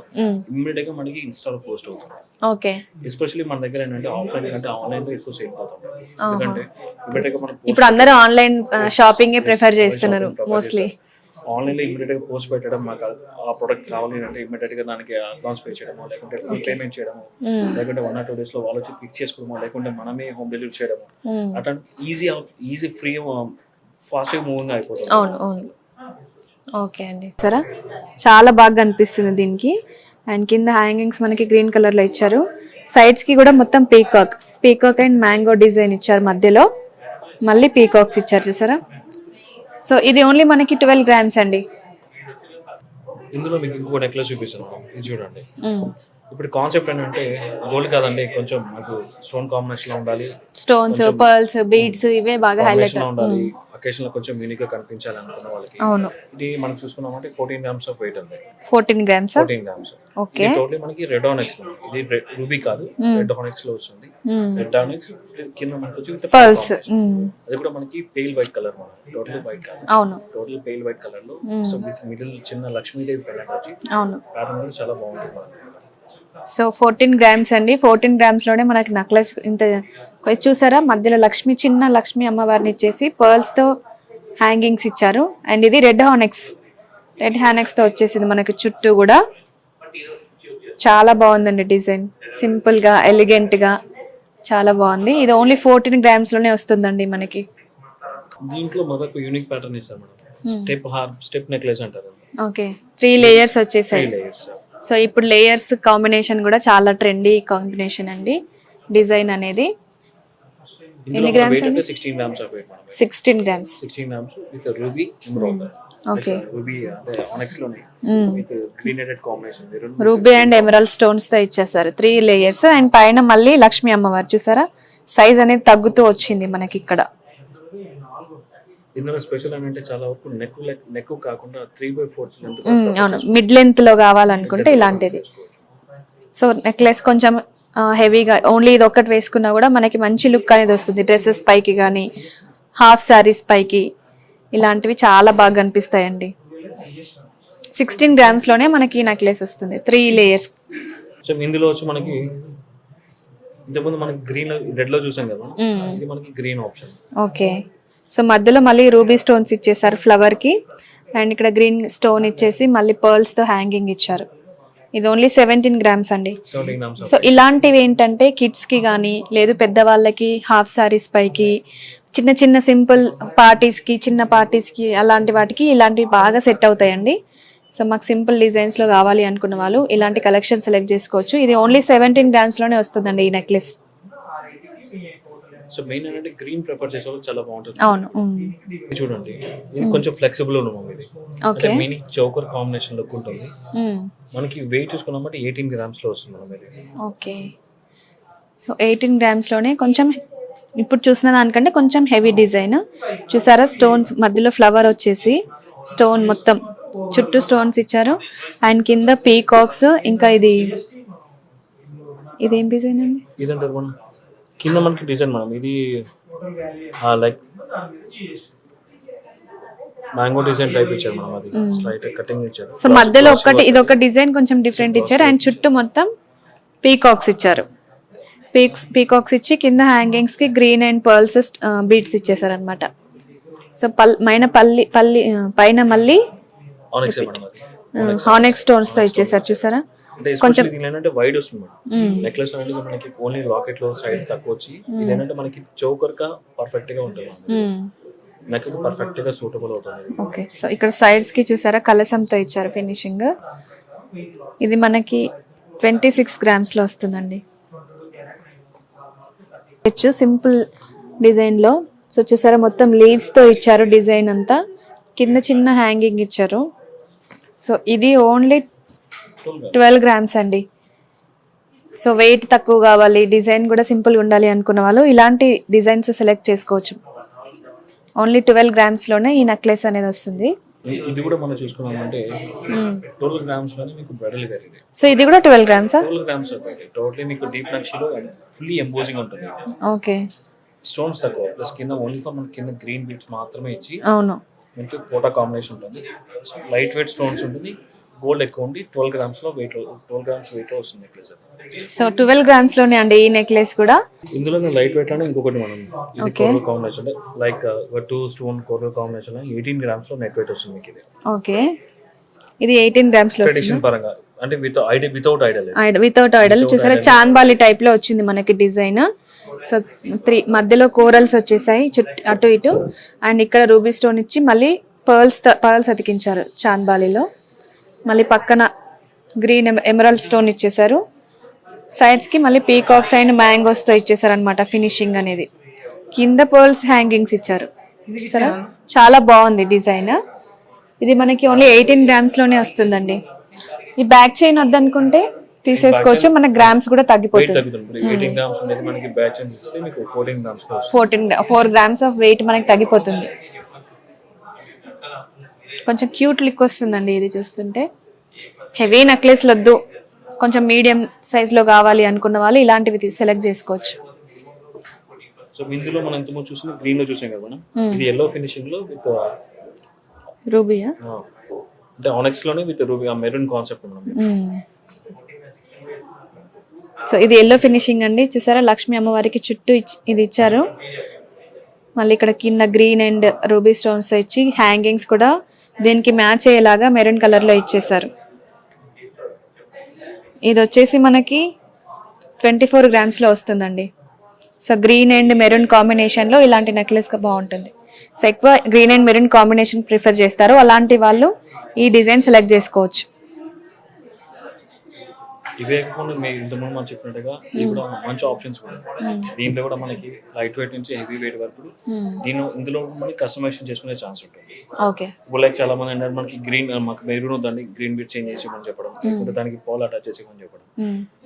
ఇమ్మీడియట్గా మనకి ఇన్స్టాల్ పోస్ట్ అవుతుంది. ఓకే ఎస్పెషల్లీ మన దగ్గర ఏంటంటే ఆఫ్లైన్ కంటే ఆన్లైన్లో ఎక్కువ సేల్ అవుతుంది. ఎందుకంటే ఇమ్మీడియట్గా మనం ఇప్పుడు అందరూ ఆన్లైన్ షాపింగ్ ప్రిఫర్ చేస్తున్నారు మోస్ట్లీ ఆన్లైన్లో ఇమీడియట్గా పోస్ట్ పెట్టడం మాకు ఆ ప్రొడక్ట్ కావాలి అంటే ఇమీడియట్గా దానికి అడ్వాన్స్ పే చేయడమో లేకుంటే ఫుల్ పేమెంట్ చేయడము లేకుంటే వన్ ఆర్ టూ డేస్లో వాళ్ళు వచ్చి పిక్ చేసుకోవడమో లేకుంటే మనమే హోమ్ డెలివరీ చేయడము అట్లాంటి easy easy free fast moving అయిపోతుంది. అవును అవును. ఓకే అండి. సరే? చాలా బాగా కనిపిస్తుంది దీనికి. అండ్ కింద హ్యాంగింగ్స్ మనకి గ్రీన్ కలర్లో ఇచ్చారు. సైడ్స్కి కూడా మొత్తం peacock. Peacock and mango design ఇచ్చారు మధ్యలో. మళ్ళీ పీకాక్స్ ఇచ్చారు చూసారా? సో ఇది ఓన్లీ మనకి ట్వెల్వ్ గ్రామ్స్ అండి. ఇందులో మీకు ఇంకో నెక్లెస్ చూపిస్తున్నాను ఇది చూడండి. ఇప్పుడు కాన్సెప్ట్ ఏంటంటే గోల్డ్ కాదండి కొంచెం మాకు స్టోన్ కాంబినేషన్లో ఉండాలి. స్టోన్స్ పర్ల్స్ బీడ్స్ ఇవే బాగా హైలైట్ ఉండాలి. అకేషన్లో కొంచెం యూనిక్గా కనిపించాలి అనుకున్న వాళ్ళకి అవును. ఇది మనం చూసుకున్నామంటే ఫోర్టీన్ గ్రామ్స్ ఆఫ్ వెయిట్ ఉంది fourteen grams fourteen grams okay totally మనకి రెడ్ ఆనెక్స్ ఇది రూబీ కాదు రెడ్ ఆనెక్స్లో వస్తుంది. రెడ్ ఆనెక్స్ కింద మనకి వచ్చి పర్ల్స్ అది కూడా మనకి పేల్ వైట్ కలర్ మనం టోటల్ వైట్ కలర్ అవును. టోటల్ పేల్ వైట్ కలర్లో. సో విత్ మిడిల్ చిన్న లక్ష్మీదేవి పెళ్ళండి వచ్చి అవును. ప్యాటర్న్ కూడా చాలా బాగుంటుంది మనకి. సో ఫోర్టీన్ గ్రామ్స్ అండి. ఫోర్టీన్ గ్రామ్స్లోనే మనకి నెక్లెస్ ఇంత చూసారా? మధ్యలో లక్ష్మి చిన్న లక్ష్మి అమ్మవారిని ఇచ్చేసి పర్ల్స్తో హ్యాంగింగ్స్ ఇచ్చారు. అండ్ ఇది రెడ్ హానెక్స్ రెడ్ హానెక్స్తో వచ్చేసింది మనకి చుట్టూ కూడా. చాలా బాగుందండి డిజైన్. సింపుల్గా ఎలిగెంట్గా చాలా బాగుంది. ఇది ఓన్లీ ఫోర్టీన్ గ్రామ్స్లోనే వస్తుందండి మనకి. దీంట్లో యూనిక్ ప్యాటర్న్ ఇస్తాం మేడం. స్టెప్ హార్ స్టెప్ నెక్లెస్ అంటారు. ఓకే త్రీ లేయర్స్ వచ్చేసాయి. లేయర్స్ సో ఇప్పుడు లేయర్స్ కాంబినేషన్ కూడా చాలా ట్రెండీ కాంబినేషన్ అండి. డిజైన్ అనేది. Sixteen grams madam sixteen grams okay ruby and emerald స్టోన్స్తో ఇచ్చేసారు. త్రీ లేయర్స్ అండ్ పైన మళ్ళీ లక్ష్మీ అమ్మవారు చూసారా? సైజ్ అనేది తగ్గుతూ వచ్చింది మనకి ఇక్కడ. ఇందులో స్పెషల్ ఏంటంటే చాలా వరకు నెక్ నెక్ కాకుండా త్రీ బై ఫోర్త్ మ్మ్, అవును. మిడ్ లెంత్లో కావాలనుకుంటే ఇలాంటిది. సో నెక్లెస్ కొంచెం హెవీగా ఓన్లీ ఇది ఒక్కటి వేసుకున్నా కూడా మనకి మంచి లుక్ అనేది వస్తుంది. డ్రెస్సెస్ పైకి కానీ హాఫ్ శారీస్ పైకి ఇలాంటివి చాలా బాగా కనిపిస్తాయండి. సిక్స్టీన్ గ్రామ్స్లోనే మనకి నెక్లెస్ వస్తుంది. త్రీ లేయర్స్ సో ఇందులో వచ్చి మనకి ఇంతకుముందు మనకి గ్రీన్ రెడ్లో చూసాం కదా? ఇది మనకి గ్రీన్ ఆప్షన్ ఓకే సో మధ్యలో మళ్ళీ రూబీ స్టోన్స్ ఇచ్చేసారు ఫ్లవర్కి అండ్ ఇక్కడ గ్రీన్ స్టోన్ ఇచ్చేసి మళ్ళీ పర్ల్స్తో హ్యాంగింగ్ ఇచ్చారు. ఇది ఓన్లీ సెవెంటీన్ గ్రామ్స్ అండి. సో ఇలాంటివి ఏంటంటే కిడ్స్కి కానీ లేదు పెద్దవాళ్ళకి హాఫ్ సారీస్ పైకి చిన్న చిన్న సింపుల్ పార్టీస్కి చిన్న పార్టీస్కి అలాంటి వాటికి ఇలాంటివి బాగా సెట్ అవుతాయండి. సో మాకు సింపుల్ డిజైన్స్లో కావాలి అనుకున్న వాళ్ళు ఇలాంటి కలెక్షన్ సెలెక్ట్ చేసుకోవచ్చు. ఇది ఓన్లీ సెవెంటీన్ గ్రామ్స్లోనే వస్తుందండి ఈ నెక్లెస్. సో మెయిన్ ఏంటంటే గ్రీన్ ప్రిఫర్ చేసే చాలా బాగుంటుంది. అవును చూడండి ఇది కొంచెం ఫ్లెక్సిబుల్ ఉన్నాం ఇది ఓకే. అంటే మినీ చౌకర్ కాంబినేషన్ లుక్ ఉంటుంది. మనకి వెయిట్ చూసుకున్నామంటే ఎయిటీన్ గ్రామ్స్లో వస్తుంది మనం ఇది ఓకే. సో ఎయిటీన్ గ్రామ్స్లోనే కొంచెం ఇప్పుడు చూసిన దానికంటే కొంచెం హెవీ డిజైన్ చూసారా స్టోన్స్ మధ్యలో ఫ్లవర్ వచ్చేసి స్టోన్ మొత్తం. చుట్టూ స్టోన్స్ ఇచ్చారు. అండ్ కింద పీకాక్స్ ఇంకా ఇది ఇదేం డిజైన్ అండి? కింద మనకి డిజైన్ మనం ఇది లైక్ మ్యాంగో డిజైన్ టైప్ ఇచ్చారు మనం అది. స్లైట్ కటింగ్ ఇచ్చారు. సో మధ్యలో ఒకటి ఇది ఒక డిజైన్ కొంచెం డిఫరెంట్ ఇచ్చారు. అండ్ చుట్టూ మొత్తం పీకాక్స్ ఇచ్చారు. పీక్స్ పీకాక్స్ ఇచ్చి కింద హ్యాంగింగ్స్కి గ్రీన్ అండ్ పర్ల్స్ బీట్స్ ఇచ్చేసారు అనమాట సో పల్ పైన పల్లి పల్లి పైన మళ్ళీ మేడం హానెక్ స్టోన్స్తో ఇచ్చేసారు చూసారా? అంటే ఏంటంటే వైడ్ వస్తుంది నెక్లెస్ అనేది మనకి ఓన్లీ లాకెట్లో సైడ్ తక్కువ వచ్చి ఇది ఏంటంటే మనకి చౌకర్గా పర్ఫెక్ట్గా ఉంటుంది. నెక్ పర్ఫెక్ట్గా సూటబుల్ అవుతుంది. ఓకే సో ఇక్కడ సైడ్స్కి చూసారా? కలసంతో ఇచ్చారు ఫినిషింగ్ ఇది మనకి ట్వంటీ సిక్స్ గ్రామ్స్లో వస్తుందండి. సింపుల్ డిజైన్లో. సో చూసారా మొత్తం లీవ్స్తో ఇచ్చారు డిజైన్ అంతా. కింద చిన్న హ్యాంగింగ్ ఇచ్చారు. సో ఇది ఓన్లీ ట్వెల్వ్ గ్రామ్స్ అండి. సో వెయిట్ తక్కువ కావాలి డిజైన్ కూడా సింపుల్ ఉండాలి అనుకున్న వాళ్ళు ఇలాంటి డిజైన్స్ సెలెక్ట్ చేసుకోవచ్చు. ఓన్లీ ట్వెల్వ్ గ్రామ్స్లోనే ఈ నెక్లెస్ అనేది వస్తుంది. ఇ- ఇది కూడా మనం చూసుకున్నామంటే ట్వెల్వ్ గ్రామ్స్లోనే మీకు బ్రైడల్ వేర్ ఇది సో ఇది కూడా ట్వెల్వ్ గ్రామ్సా? ట్వెల్వ్ గ్రామ్స్ టోటలీ మీకు డీప్ నక్షిలో ఫుల్లీ ఎంపోజింగ్ ఉంటుంది ఓకే. స్టోన్స్ తక్కువ. ప్లస్ కింద ఓన్లీ మన కింద గ్రీన్ బీట్స్ మాత్రమే ఇచ్చి అవును. ఫోటో కాంబినేషన్ ఉంటుంది. లైట్ వెయిట్ స్టోన్స్ ఉంటుంది. గోల్డ్ ఎక్కువ ఉండి ట్వెల్వ్ గ్రామ్స్లో వెయిట్ ట్వెల్వ్ గ్రామ్స్ వెయిట్లో వస్తుంది నెక్లెస్ సో ట్వెల్వ్ గ్రామ్స్లోనే అండి ఈ నెక్లెస్ కూడా? ఇందులో లైట్ వెయిట్లోనే ఇంకొకటి మనం. Coral combination like two stone coral combination eighteen గ్రామ్స్లో net weight వస్తుంది మీకు ఇది. ఓకే. ఇది ఎయిటీన్ గ్రామ్స్లో ట్రెడిషన్ పరంగా అంటే with idol without idol without idol చూసారా చాంబాలి టైప్లో వచ్చింది మనకి డిజైన్. సో త్రీ మధ్యలో కోరల్స్ వచ్చేసాయి చుట్టూ అటు ఇటు. అండ్ ఇక్కడ రూబీ స్టోన్ ఇచ్చి మళ్ళీ పర్ల్స్ పర్ల్స్ అతికించారు చాంబాలిలో మళ్ళీ పక్కన గ్రీన్ ఎమరాల్డ్ స్టోన్ ఇచ్చేసారు సైడ్స్కి మళ్ళీ పీకాక్స్ అండ్ మ్యాంగోస్తో ఇచ్చేసారు అనమాట ఫినిషింగ్ అనేది. కింద పర్ల్స్ హ్యాంగింగ్స్ ఇచ్చారు. చూసారా? చాలా బాగుంది డిజైన్ ఇది మనకి ఓన్లీ ఎయిటీన్ గ్రామ్స్లోనే వస్తుందండి. ఈ బ్యాక్ చైన్ వద్దనుకుంటే తీసేసుకోవచ్చు. మన గ్రామ్స్ కూడా తగ్గిపోతుంది fourteen four grams of weight మనకి తగ్గిపోతుంది. కొంచెం క్యూట్ లుక్ వస్తుందండి ఇది చూస్తుంటే. హెవీ నెక్లెస్లు వద్దు కొంచెం మీడియం సైజ్లో కావాలి అనుకున్న వాళ్ళు ఇలాంటివి సెలెక్ట్ చేసుకోవచ్చు. సో ఇందులో మనం ఇంతకుముందు చూసిన గ్రీన్లో చూసాం కదా మనం. ఇది ఎల్లో ఫినిషింగ్లో విత్ రూబియా అంటే ఆనెక్స్లోనే విత్ రూబీ ఆ మెరూన్ కాన్సెప్ట్ మనం సో ఇది ఎల్లో ఫినిషింగ్ అండి. చూసారా? లక్ష్మీ అమ్మవారికి చుట్టూ ఇది ఇచ్చారు. మళ్ళీ ఇక్కడ కింద గ్రీన్ అండ్ రూబీ స్టోన్స్ ఇచ్చి హ్యాంగింగ్స్ కూడా దీనికి మ్యాచ్ అయ్యేలాగా మెరూన్ కలర్లో ఇచ్చేసారు ఇది వచ్చేసి మనకి ట్వంటీ ఫోర్ గ్రామ్స్లో వస్తుందండి. సో గ్రీన్ అండ్ మెరూన్ కాంబినేషన్లో ఇలాంటి నెక్లెస్ బాగుంటుంది. సో ఎక్కువ green and maroon combination prefer చేస్తారు. అలాంటి వాళ్ళు ఈ డిజైన్ సెలెక్ట్ చేసుకోవచ్చు. ఇవే కాకుండా మీరు ఇంతకుముందు మనం చెప్పినట్టుగా ఇవి కూడా మంచి ఆప్షన్స్ కూడా. దీంట్లో కూడా మనకి లైట్ వెయిట్ నుంచి హెవీ వెయిట్ వరకు దీని ఇందులో మనకి కస్టమైజేషన్ చేసుకునే ఛాన్స్ ఉంటుంది. ఓకే. ఇప్పుడు లైక్ చాలా మంది అంటారు మనకి గ్రీన్ మాకు మెరూన్ దాన్ని గ్రీన్ బీట్ చేంజ్ చేసేయమని చెప్పడం లేకపోతే దానికి పాల్ అటాచ్ చేసేయమని చెప్పడం.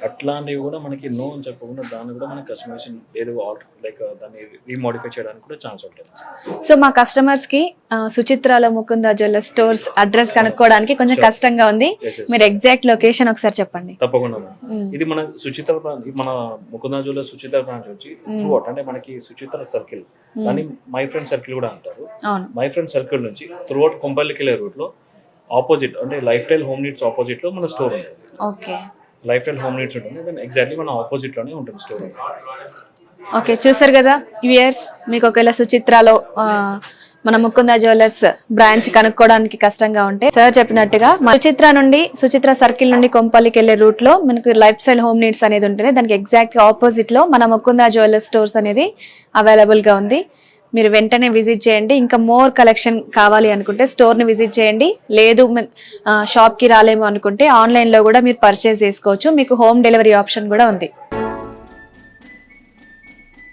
అట్లాంటివి కూడా మనకి నో అని చెప్పకుండా దాన్ని కూడా మనకి కస్టమైజేషన్ ఏదో ఆల్టర్ లైక్ దాన్ని రీమోడిఫై చేయడానికి కూడా ఛాన్స్ ఉంటుంది. సో మా కస్టమర్స్కి సుచిత్రాలో ముకుంద జ్యువెలర్ స్టోర్స్ అడ్రస్ కనుక్కోవడానికి కొంచెం కష్టంగా ఉంది. మీరు ఎగ్జాక్ట్ లొకేషన్ ఒకసారి చెప్పండి. తప్పకుండా. మేడం. ఇది మన సుచిత్ర బ్రాంచ్ మన ముకుందా సుచిత్ర బ్రాంచ్ వచ్చి త్రూ అంటే మనకి సుచిత్ర సర్కిల్ దాన్ని మై ఫ్రెండ్ సర్కిల్ కూడా అంటారు. మై ఫ్రెండ్ సర్కిల్ నుంచి త్రూ అవుట్ కొంపల్లికి వెళ్ళే రూట్లో ఆపోజిట్ అంటే లైఫ్ స్టైల్ హోమ్ నీడ్స్ ఆపోజిట్లో మన స్టోర్ ఉంటుంది. Okay. Lifestyle home needs ఉంటుంది దాని ఎగ్జాక్ట్లీ మన ఆపోజిట్లోనే ఉంటుంది స్టోర్ ఓకే చూసారు కదా ఇయర్స్ మీకు ఒకవేళ సుచిత్రాలో మన ముకుంద జ్యువెలర్స్ బ్రాంచ్ కనుక్కోవడానికి కష్టంగా ఉంటే సార్ చెప్పినట్టుగా సుచిత్ర నుండి సుచిత్ర సర్కిల్ నుండి కొంపల్లికి వెళ్ళే రూట్లో మనకు లైఫ్ స్టైల్ హోమ్ నీడ్స్ అనేది ఉంటుంది. దానికి ఎగ్జాక్ట్ ఆపోజిట్లో మన ముకుంద జ్యువెలర్స్ స్టోర్స్ అనేది అవైలబుల్గా ఉంది. మీరు వెంటనే విజిట్ చేయండి. ఇంకా మోర్ కలెక్షన్ కావాలి అనుకుంటే స్టోర్ని విజిట్ చేయండి. లేదు షాప్కి రాలేము అనుకుంటే ఆన్లైన్లో కూడా మీరు పర్చేస్ చేసుకోవచ్చు. మీకు హోమ్ డెలివరీ ఆప్షన్ కూడా ఉంది.